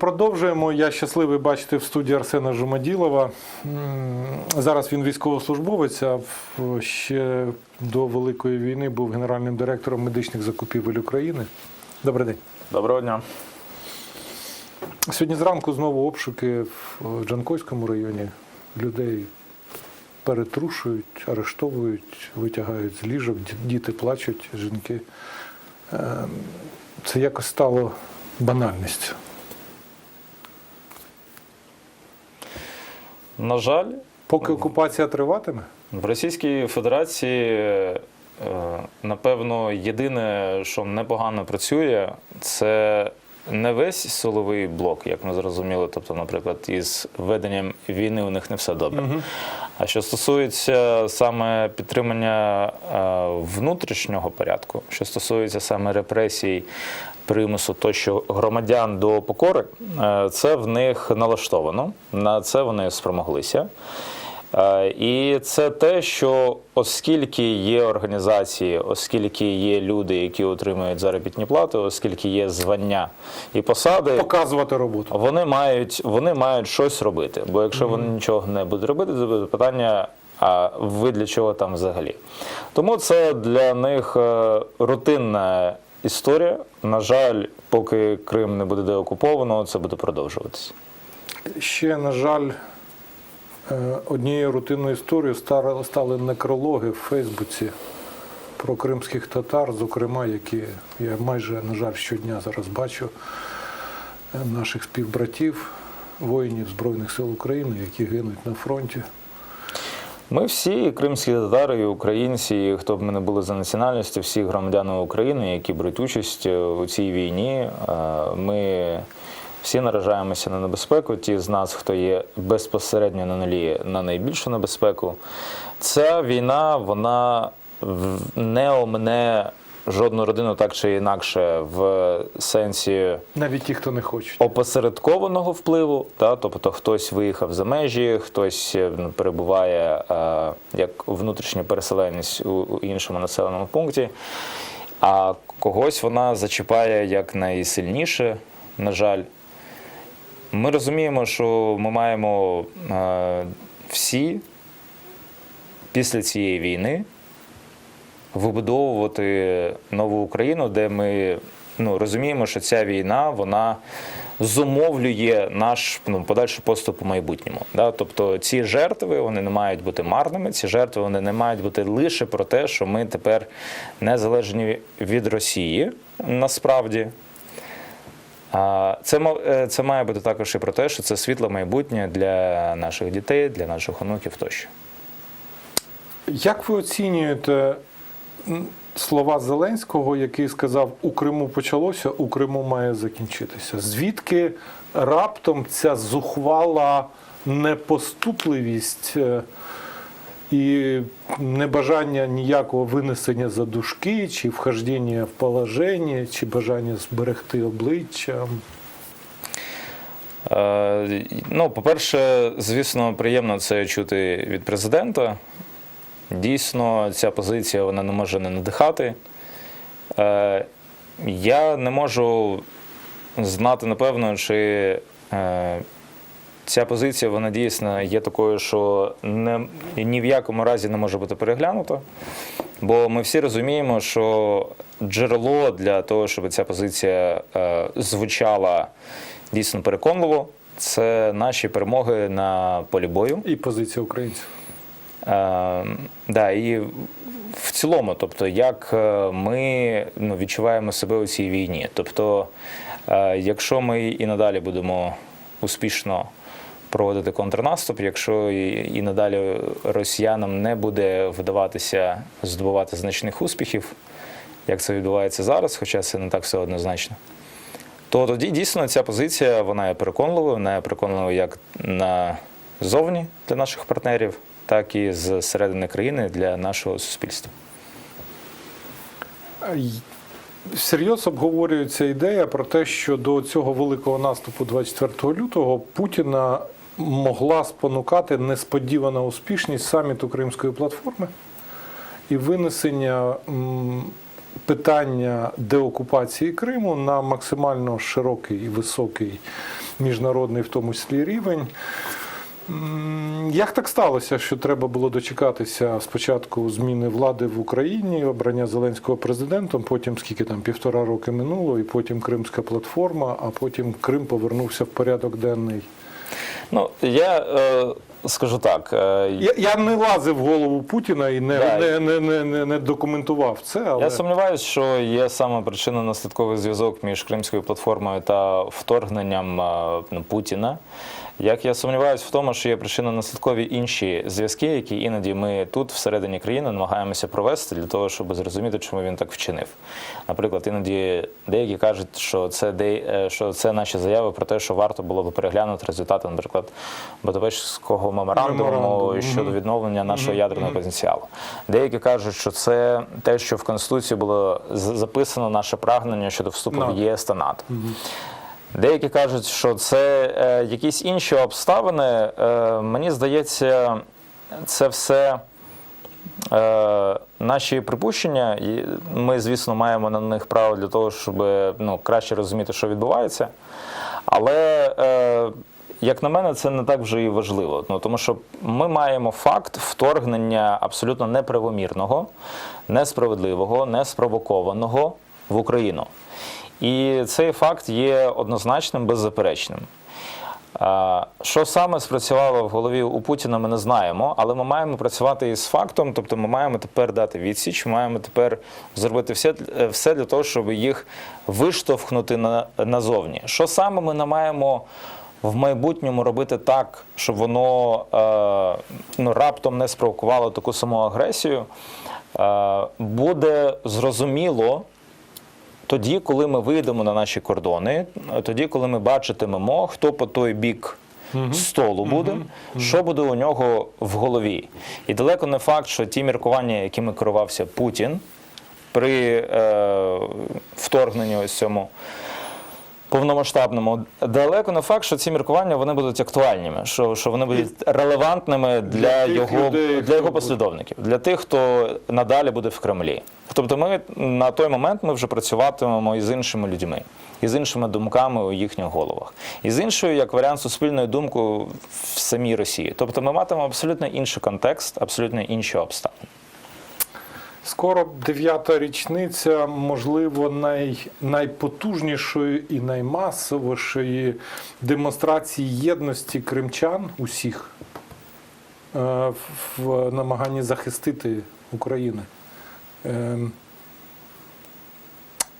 продовжуємо. Я щасливий бачити в студії Арсена Жумаділова. Зараз він військовослужбовець, а ще до Великої війни був генеральним директором медичних закупівель України. Добрий день. Доброго дня. Сьогодні зранку знову обшуки в Джанкойському районі. Людей перетрушують, арештовують, витягають з ліжок, діти плачуть, жінки. Е, Це якось стало банальністю. На жаль, Поки окупація триватиме, в Російській Федерації, е, напевно, єдине, що непогано працює, це не весь силовий блок, як ми зрозуміли. Тобто, наприклад, із веденням війни у них не все добре. А що стосується саме підтримання е, внутрішнього порядку, що стосується саме репресій, примусу тощо громадян до покори, е, це в них налаштовано. На це вони спромоглися. Е, І це те, що оскільки є організації, оскільки є люди, які отримують заробітні плати, оскільки є звання і посади, показувати роботу. вони мають, вони мають щось робити. Бо якщо вони нічого не будуть робити, то буде питання, а ви для чого там взагалі? Тому це для них е, рутинна історія. На жаль, поки Крим не буде деокуповано, це буде продовжуватися. Ще, на жаль, однією рутинною історією стали- некрологи в Фейсбуці про кримських татар, зокрема, які я майже, на жаль, щодня зараз бачу е, наших співбратів, воїнів Збройних сил України, які гинуть на фронті. Ми всі, і кримські татари, і українці, і хто б ми не були за національністю, всі громадяни України, які беруть участь е, у цій війні, е, ми всі наражаємося на небезпеку. Ті з нас, хто є безпосередньо на нулі, на найбільшу небезпеку. Ця війна, вона не омине жодну родину так чи інакше в сенсі Навіть ті, хто не хочуть. опосередкованого впливу, та, тобто хтось виїхав за межі, хтось е, перебуває е, як внутрішній переселенець у, у іншому населеному пункті, а когось вона зачіпає як найсильніше, на жаль. Ми розуміємо, що ми маємо е, всі після цієї війни вибудовувати нову Україну, де ми ну, розуміємо, що ця війна вона зумовлює наш ну, подальший поступ у майбутньому. Да? Тобто ці жертви вони не мають бути марними, ці жертви вони не мають бути лише про те, що ми тепер незалежні від Росії насправді. Це, е, це має бути також і про те, що це світле майбутнє для наших дітей, для наших онуків тощо. Як ви оцінюєте слова Зеленського, який сказав, у Криму почалося, у Криму має закінчитися? Звідки раптом ця зухвала непоступливість е, і небажання ніякого винесення за дужки, чи вхождення в положення, чи бажання зберегти обличчя? Е, Ну, по-перше, звісно, приємно це чути від президента. Дійсно, ця позиція вона не може не надихати. Е, Я не можу знати напевно, чи е, ця позиція вона дійсно є такою, що не, ні в якому разі не може бути переглянута. Бо ми всі розуміємо, що джерело для того, щоб ця позиція е, звучала дійсно переконливо, це наші перемоги на полі бою. І позиція українців. Е, да, і в цілому, тобто, як е, ми ну, відчуваємо себе у цій війні. Тобто, е, якщо ми і надалі будемо успішно проводити контрнаступ, якщо і, надалі росіянам не буде вдаватися здобувати значних успіхів, як це відбувається зараз, хоча це не так все однозначно. То тоді дійсно ця позиція вона є переконливою, вона є переконливою як назовні для наших партнерів, так і з середини країни для нашого суспільства. Всерйоз обговорюється ідея про те, що до цього великого наступу 24 лютого Путіна могла спонукати несподівана успішність саміту Кримської платформи і винесення питання деокупації Криму на максимально широкий і високий міжнародний, в тому числі рівень. Як так сталося, що треба було дочекатися спочатку зміни влади в Україні, обрання Зеленського президентом, потім скільки там півтора роки минуло, і потім Кримська платформа, а потім Крим повернувся в порядок денний. Ну, я е, скажу так. Е, Я, я не лазив в голову Путіна і не, Да. не, не, не, не, не документував це, але Я сумніваюся, що є саме причинно-наслідковий зв'язок між Кримською платформою та вторгненням е, ну, Путіна. Як я сумніваюся в тому, що є причинно-наслідкові інші зв'язки, які іноді ми тут, всередині країни, намагаємося провести для того, щоб зрозуміти, чому він так вчинив. Наприклад, іноді деякі кажуть, що це де, е, що це наші заяви про те, що варто було б переглянути результати, наприклад, Будапештського меморандуму Меморандуму, щодо відновлення нашого ядерного потенціалу. Деякі кажуть, що це те, що в Конституції було записано наше прагнення щодо вступу в ЄС та НАТО. Деякі кажуть, що це е, якісь інші обставини. Е, мені здається, це все е, наші припущення. І ми, звісно, маємо на них право для того, щоб ну, краще розуміти, що відбувається. Але, як на мене, це не так вже і важливо. Ну, тому що ми маємо факт вторгнення абсолютно неправомірного, несправедливого, неспровокованого в Україну. І цей факт є однозначним, беззаперечним. Що саме спрацювало в голові у Путіна, ми не знаємо, але ми маємо працювати із фактом, тобто ми маємо тепер дати відсіч, маємо тепер зробити все, е, все для того, щоб їх виштовхнути на, назовні. Що саме ми не маємо в майбутньому робити так, щоб воно е, ну, раптом не спровокувало таку саму агресію, е, буде зрозуміло тоді, коли ми вийдемо на наші кордони, тоді, коли ми бачитимемо, хто по той бік столу буде, що буде у нього в голові. І далеко не факт, що ті міркування, якими керувався Путін при е, вторгненні ось цьому. Повномасштабному далеко не факт, що ці міркування вони будуть актуальними, що, що вони будуть релевантними для, Для його людей, для його послідовників, для тих, хто надалі буде в Кремлі. Тобто, ми на той момент ми вже працюватимемо із іншими людьми, із іншими думками у їхніх головах, і з іншою, як варіант суспільної думки в самій Росії. Тобто, ми матимемо абсолютно інший контекст, абсолютно інші обставини. Скоро дев'ята річниця, можливо, най, найпотужнішої і наймасовішої демонстрації єдності кримчан усіх е, в, намаганні захистити Україну. Ем,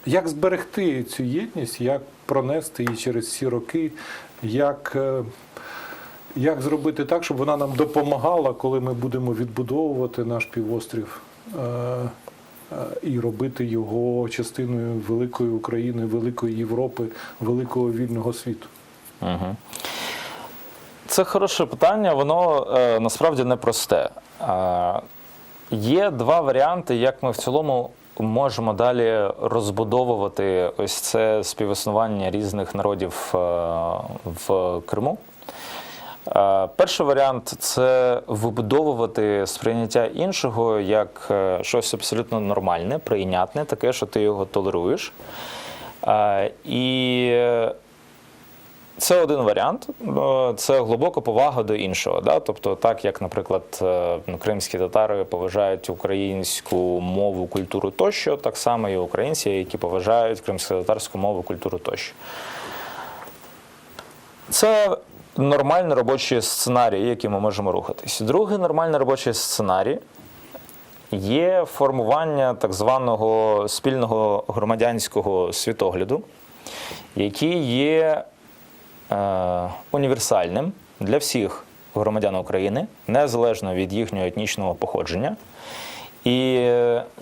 Як зберегти цю єдність, як пронести її через всі роки, як, е, як зробити так, щоб вона нам допомагала, коли ми будемо відбудовувати наш півострів і робити його частиною великої України, великої Європи, великого вільного світу? Угу. Це хороше питання, воно е, насправді непросте. Е, є два варіанти, як ми в цілому можемо далі розбудовувати ось це співіснування різних народів е, в Криму. Е, Перший варіант це вибудовувати сприйняття іншого як е, щось абсолютно нормальне, прийнятне, таке, що ти його толеруєш. Е, І це один варіант. Це глибока повага до іншого. Да? Тобто, так як, наприклад, ну, кримські татари поважають українську мову, культуру тощо, так само і українці, які поважають кримсько-татарську мову, культуру тощо. Це нормальний робочий сценарій, який ми можемо рухатись. Другий нормальний робочий сценарій є формування так званого спільного громадянського світогляду, який є е, універсальним для всіх громадян України, незалежно від їхнього етнічного походження. І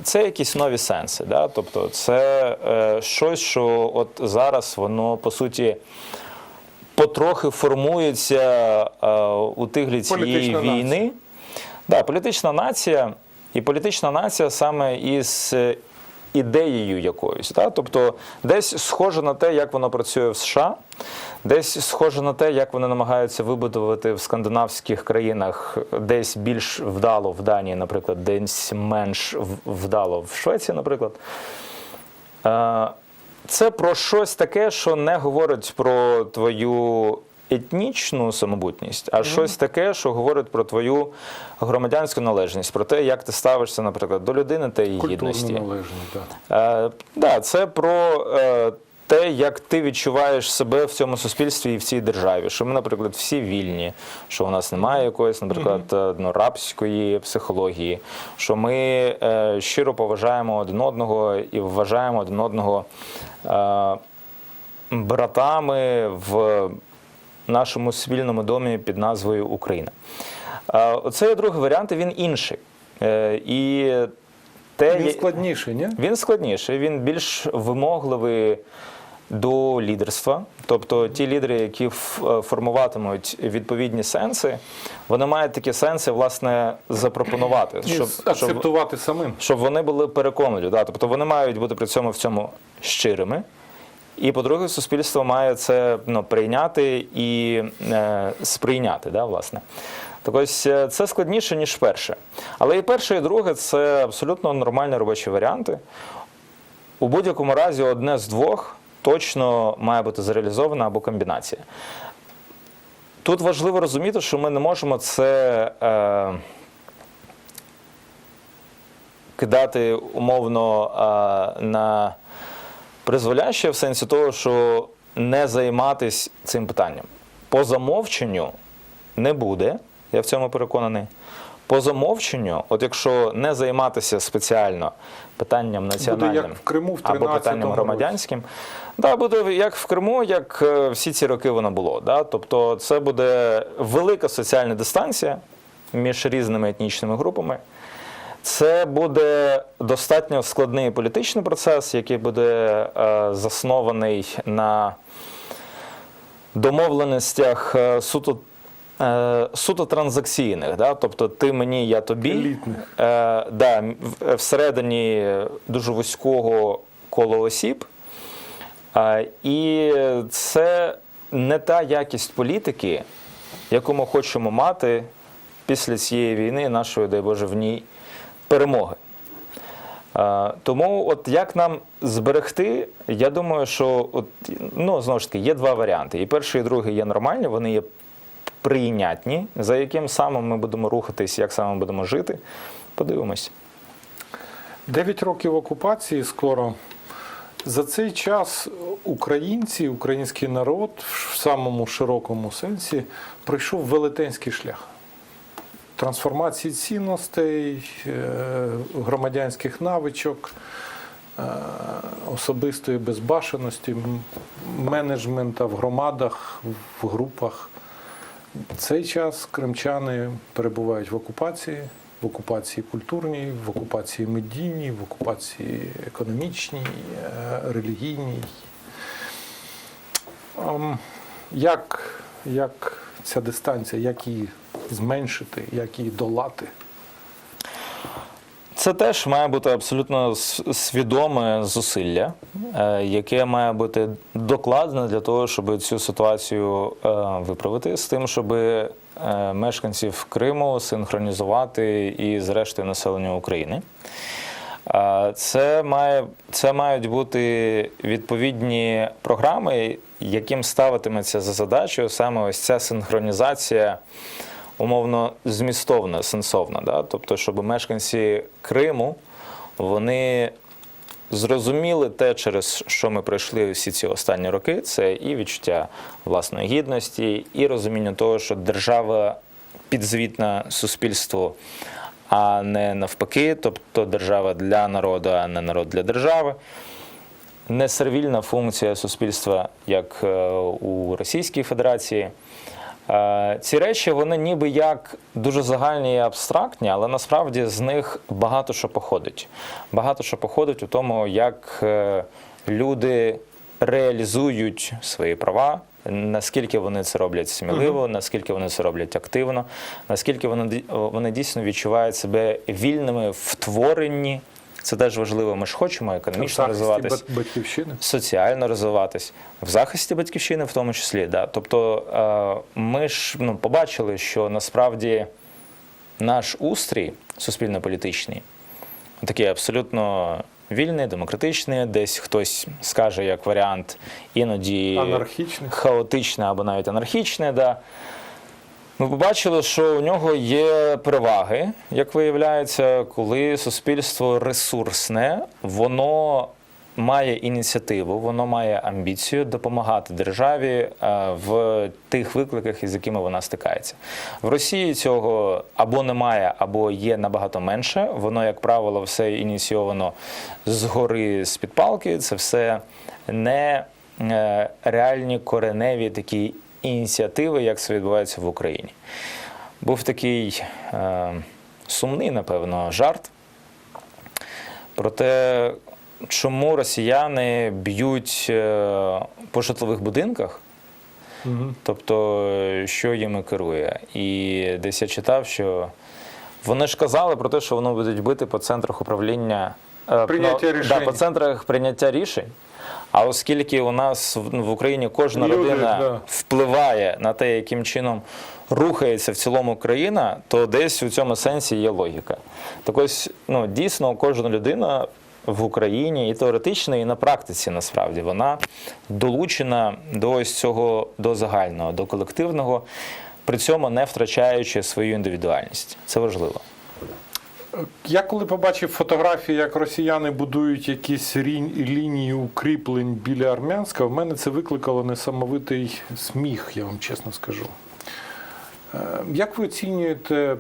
це якісь нові сенси. Да? Тобто, це е, щось, що от зараз воно по суті потрохи формується е, у тиглі цієї Політична нація. війни. Да, політична нація, і політична нація саме із е, ідеєю якоюсь. Да? Тобто десь схоже на те, як воно працює в США, десь схоже на те, як вони намагаються вибудувати в скандинавських країнах, десь більш вдало в Данії, наприклад, десь менш вдало в Швеції, наприклад. Це про щось таке, що не говорить про твою етнічну самобутність, а щось таке, що говорить про твою громадянську належність, про те, як ти ставишся, наприклад, до людини та її гідності. належні, так. Е, да, це про е, те, як ти відчуваєш себе в цьому суспільстві і в цій державі. Що ми, наприклад, всі вільні, що у нас немає якоїсь, наприклад, е, ну, рабської психології, що ми е, щиро поважаємо один одного і вважаємо один одного е, братами в нашому спільному домі під назвою Україна. Е, Оцей другий варіант, і він інший. Е, І те, Він складніший, ні? він складніший, він більш вимогливий до лідерства. Тобто ті лідери, які е, формуватимуть відповідні сенси, вони мають такі сенси, власне, запропонувати, щоб, щоб, самим. щоб вони були переконливі. Да? Тобто вони мають бути при цьому в цьому щирими. І, по-друге, суспільство має це ну, прийняти і е, сприйняти, да, власне. Так ось е, це складніше, ніж перше. Але і перше, і друге це абсолютно нормальні робочі варіанти. У будь-якому разі одне з двох точно має бути зреалізовано або комбінація. Тут важливо розуміти, що ми не можемо це е, кидати умовно е, на призволяще в сенсі того, що не займатися цим питанням. По замовченню не буде, я в цьому переконаний. По замовченню, от якщо не займатися спеціально питанням національним як в Криму в або питанням громадянським, да, буде як в Криму, як е, всі ці роки воно було. Да? Тобто це буде велика соціальна дистанція між різними етнічними групами. Це буде достатньо складний політичний процес, який буде е, заснований на домовленостях е, суто, е, суто транзакційних. Да? Тобто ти мені, я тобі. Елітних. Е, да, всередині дуже вузького кола осіб. А, І це не та якість політики, яку ми хочемо мати після цієї війни, нашої, дай Боже, в ній перемоги. Е, Тому, от як нам зберегти, я думаю, що от, ну, знову ж таки є два варіанти. І перший, і другий є нормальні, вони є прийнятні, за яким саме ми будемо рухатись, як саме будемо жити. Подивимось. Дев'ять років окупації скоро. За цей час українці, український народ в самому широкому сенсі пройшов велетенський шлях трансформації цінностей, е, громадянських навичок, е, особистої безбашеності, менеджмента в громадах, в групах. Цей час кримчани перебувають в окупації, в окупації культурній, в окупації медійній, в окупації економічній, е, релігійній. Як, як ця дистанція, як її зменшити, як її долати? Це теж має бути абсолютно свідоме зусилля, е, яке має бути докладне для того, щоб цю ситуацію е, виправити, з тим, щоб е, мешканців Криму синхронізувати і зрештою населення України. Це, має, це мають бути відповідні програми, яким ставитиметься за задачу саме ось ця синхронізація умовно змістовна, сенсовна. Да? Тобто, щоб мешканці Криму вони зрозуміли те, через що ми пройшли всі ці останні роки, це і відчуття власної гідності, і розуміння того, що держава підзвітна суспільству, а не навпаки, тобто держава для народу, а не народ для держави. Не сервільна функція суспільства, як е, у Російській Федерації. Е, Ці речі вони ніби як дуже загальні і абстрактні, але насправді з них багато що походить. Багато що походить у тому, як е, люди реалізують свої права, наскільки вони це роблять сміливо, наскільки вони це роблять активно, наскільки вони, вони дійсно відчувають себе вільними в творенні. Це теж важливо. Ми ж хочемо економічно бат- батьківщини. соціально розвиватись в захисті батьківщини, в тому числі. Да. Тобто е, ми ж ну, побачили, що насправді наш устрій суспільно-політичний такий абсолютно вільний, демократичний, десь хтось скаже як варіант, іноді Анархічний. хаотичне або навіть анархічне. Да. Ми побачили, що у нього є переваги, як виявляється, коли суспільство ресурсне, воно має ініціативу, воно має амбіцію допомагати державі е, в тих викликах, із якими вона стикається. В Росії цього або немає, або є набагато менше. Воно, як правило, все ініційовано згори з під палки. Це все не е, реальні кореневі такі ініціативи, як це відбувається в Україні. Був такий е, сумний, напевно, жарт про те, чому росіяни б'ють е, по житлових будинках, Мгм. тобто, що їми керує. І десь я читав, що вони ж казали про те, що вони будуть бити по центрах управління е, Прийняття рішень. Да, по центрах прийняття рішень. А оскільки у нас в в Україні кожна Люди, родина да. впливає на те, яким чином рухається в цілому країна, то десь у цьому сенсі є логіка. Так ось, ну, дійсно, кожна людина в Україні і теоретично, і на практиці насправді вона долучена до ось цього до загального, до колективного, при цьому не втрачаючи свою індивідуальність. Це важливо. Я коли побачив фотографії, як росіяни будують якісь лінії укріплень біля Армянська, в мене це викликало несамовитий сміх, я вам чесно скажу. Е, Як ви оцінюєте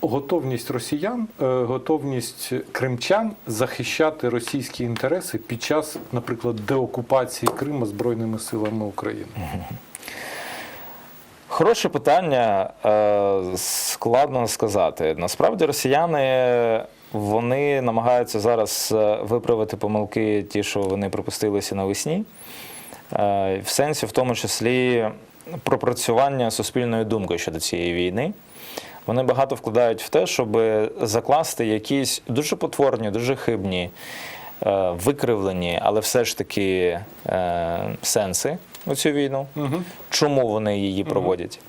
готовність росіян, е, готовність кримчан захищати російські інтереси під час, наприклад, деокупації Криму Збройними силами України? Хороше питання, е, складно сказати. Насправді росіяни вони намагаються зараз е, виправити помилки, ті, що вони припустилися навесні, Е, в сенсі, в тому числі, пропрацювання суспільної думки щодо цієї війни. Вони багато вкладають в те, щоб закласти якісь дуже потворні, дуже хибні, викривлені, але все ж таки е, сенси у цю війну Угу. чому вони її проводять.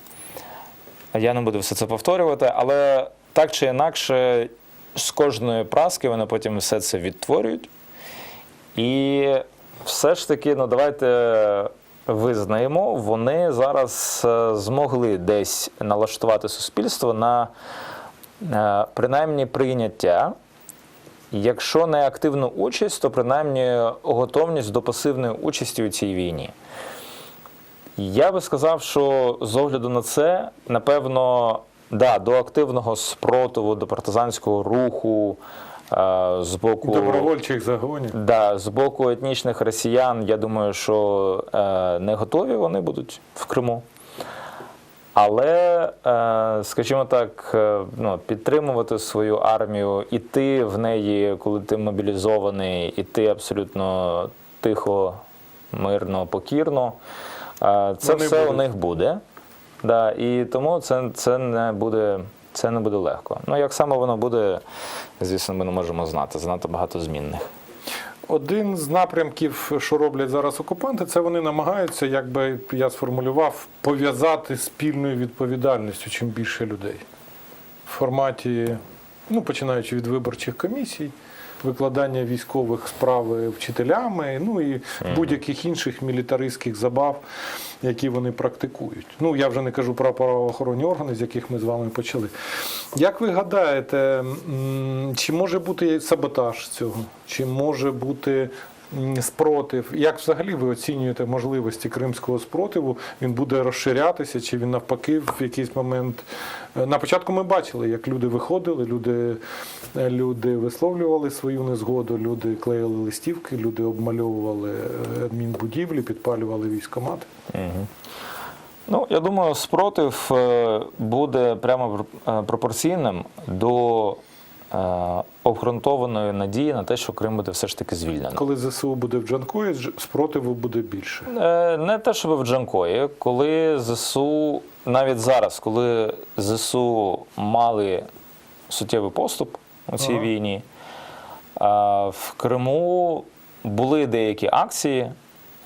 Я не буду все це повторювати, але так чи інакше, з кожної праски вони потім все це відтворюють. І все ж таки, ну давайте визнаємо, вони зараз е, змогли десь налаштувати суспільство на е, принаймні прийняття. Якщо не активну участь, то принаймні готовність до пасивної участі у цій війні. Я би сказав, що з огляду на це, напевно, да, до активного спротиву, до партизанського руху е, з боку Добровольчих загонів. Да, з боку етнічних росіян, я думаю, що е, не готові вони будуть в Криму. Але, е, скажімо так, е, ну, підтримувати свою армію, іти в неї, коли ти мобілізований, іти абсолютно тихо, мирно, покірно. е, Це Вони все у них буде. Да, і тому це, це не буде. Це не буде легко. Ну, як саме воно буде, звісно, ми не можемо знати. Занадто багато змінних. Один з напрямків, що роблять зараз окупанти, це вони намагаються, як би я сформулював, пов'язати спільною відповідальністю чим більше людей. В форматі, ну, починаючи від виборчих комісій, викладання військових справ вчителями, ну і будь-яких інших мілітаристських забав, які вони практикують. Ну, я вже не кажу про правоохоронні органи, з яких ми з вами почали. Як ви гадаєте, чи може бути саботаж цього? Чи може бути спротив? Як взагалі ви оцінюєте можливості кримського спротиву? Він буде розширятися, чи він навпаки в якийсь момент? Е, На початку ми бачили, як люди виходили, люди, е, люди висловлювали свою незгоду, люди клеїли листівки, люди обмальовували е, адмінбудівлі, підпалювали військомати. Угу. Ну, я думаю, спротив буде прямо пропорційним до обґрунтованої надії на те, що Крим буде все ж таки звільнено. Коли ЗСУ буде в Джанкої, спротиву буде більше. Е, Не те, щоб в Джанкої, коли ЗСУ, навіть зараз, коли ЗСУ мали суттєвий поступ у цій Ага. війні, а в Криму були деякі акції,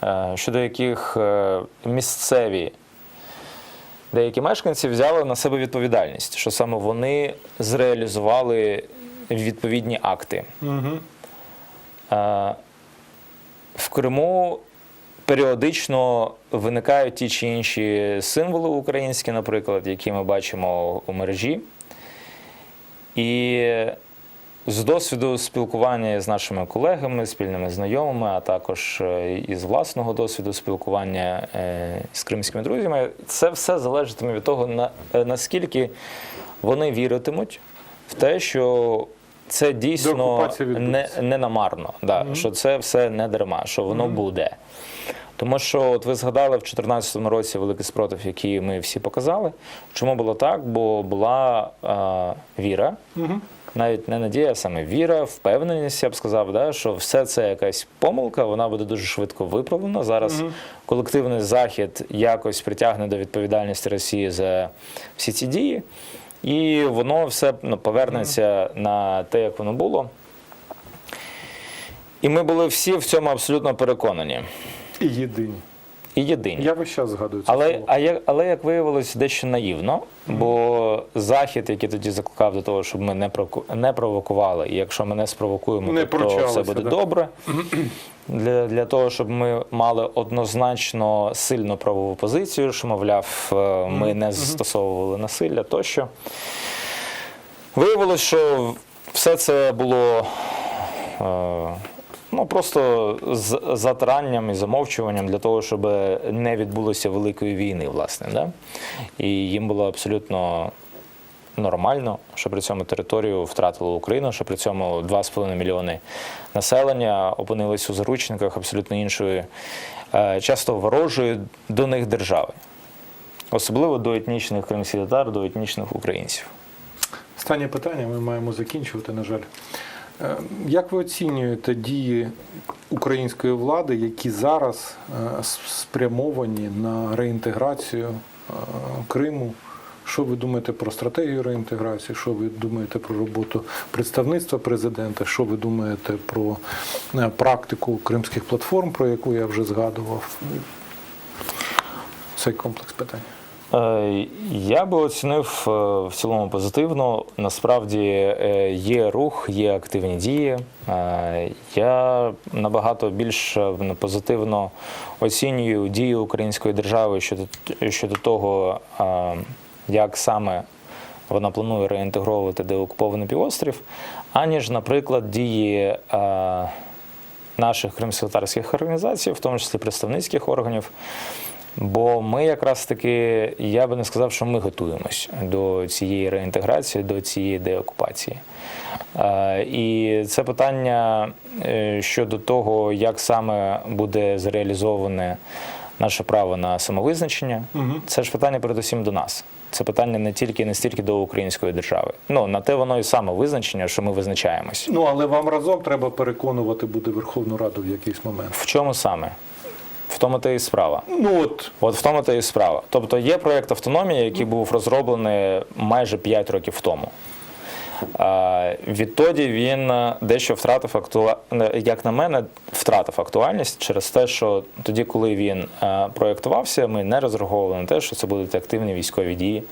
е, щодо яких е, місцеві деякі мешканці взяли на себе відповідальність, що саме вони зреалізували відповідні акти. Угу. в Криму періодично виникають ті чи інші символи українські, наприклад, які ми бачимо у мережі. І з досвіду спілкування з нашими колегами, спільними знайомими, а також е, із власного досвіду спілкування е, з кримськими друзями, це все залежатиме від того, наскільки вони віритимуть в те, що це дійсно не, не намарно, да, що це все не дарма, що воно буде. Тому що от ви згадали в 2014 році великий спротив, який ми всі показали. Чому було так? Бо була е, віра, навіть не надія, а саме віра, впевненість, я б сказав, да, що все це якась помилка, вона буде дуже швидко виправлена. Зараз колективний захід якось притягне до відповідальності Росії за всі ці дії, і воно все ну, повернеться на те, як воно було. І ми були всі в цьому абсолютно переконані І єдині. і єдині. Я весь час згадую це Але, слово. а як, але як виявилось, дещо наївно, бо захід, який тоді закликав до того, щоб ми не не провокували, і якщо ми не спровокуємо, Не то, то все буде да. добре. Для, для того, щоб ми мали однозначно сильну правову позицію, що, мовляв, е, ми не застосовували насилля тощо. Виявилось, що все це було е, ну, просто з затиранням і замовчуванням для того, щоб не відбулося великої війни, власне. Да? І їм було абсолютно нормально, що при цьому територію втратила Україна, що при цьому 2,5 мільйони населення опинились у заручниках абсолютно іншої, е, часто ворожої до них держави. Особливо до етнічних кримських татар, до етнічних українців. Останнє питання, ми маємо закінчувати, на жаль. Е, Як ви оцінюєте дії української влади, які зараз е, спрямовані на реінтеграцію Криму? Що ви думаєте про стратегію реінтеграції? Що ви думаєте про роботу представництва президента? Що ви думаєте про е, практику кримських платформ, про яку я вже згадував? Цей комплекс питань. Е, Я би оцінив е, в цілому позитивно. Насправді є рух, є активні дії. Я набагато більш е, позитивно оцінюю дії української держави щодо, щодо того, як саме вона планує реінтегровувати деокупований півострів, аніж, наприклад, дії. е, Наших кримськотарських організацій, в тому числі представницьких органів, Бо ми якраз таки, я би не сказав, що ми готуємось до цієї реінтеграції, до цієї деокупації. Е, І це питання е, щодо того, як саме буде зреалізоване наше право на самовизначення. Це ж питання передусім до нас. Це питання не тільки не стільки до української держави. Ну на те воно і саме визначення, що ми визначаємось. Ну але вам разом треба переконувати буде Верховну Раду в якийсь момент. В чому саме? В тому та і справа. Ну от От в тому та і справа. Тобто є проєкт автономії, який був розроблений майже 5 років тому. Відтоді він е, дещо втратив актуа... е, як на мене, втратив актуальність через те, що тоді, коли він е, проєктувався, ми не розраховували на те, що це будуть активні військові дії,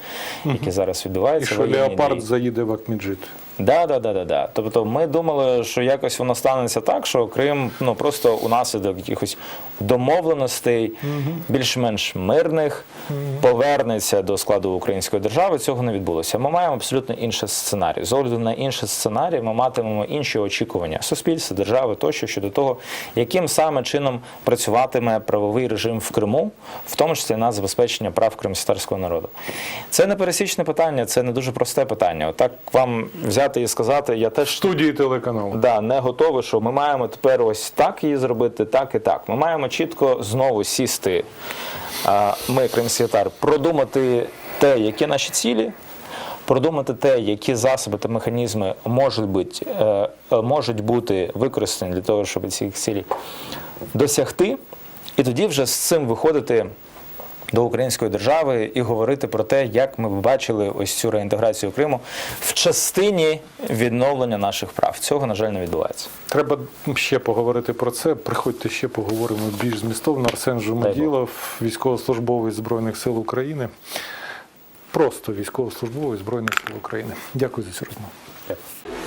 які зараз і відбуваються. що Леопард заїде в Акміджит. Да, да, да, да, да. Тобто ми думали, що якось воно станеться так, що Крим ну просто унаслідок якихось домовленостей, більш-менш мирних, повернеться до складу української держави. Цього не відбулося. Ми маємо абсолютно інший сценарій. З огляду на інший сценарій, ми матимемо інші очікування суспільства, держави тощо щодо того, яким саме чином працюватиме правовий режим в Криму, в тому числі на забезпечення прав кримськотарського народу. Це не пересічне питання, це не дуже просте питання. Отак вам взяти і сказати, я теж Студії телеканалу. да, не готовий, що ми маємо тепер ось так її зробити, так і так. Ми маємо чітко знову сісти, ми, кримсвятар, продумати те, які наші цілі. Продумати те, які засоби та механізми можуть бути, е, е, можуть бути використані для того, щоб цих цілей досягти, і тоді вже з цим виходити до української держави і говорити про те, як ми бачили ось цю реінтеграцію Криму в частині відновлення наших прав. Цього, на жаль, не відбувається. Треба ще поговорити про це. Приходьте ще поговоримо більш змістовно. Арсен Жумаділов, військовослужбовець Збройних сил України. Просто військовослужбовець Збройних сил України. Дякую за цю розмову. Дякую.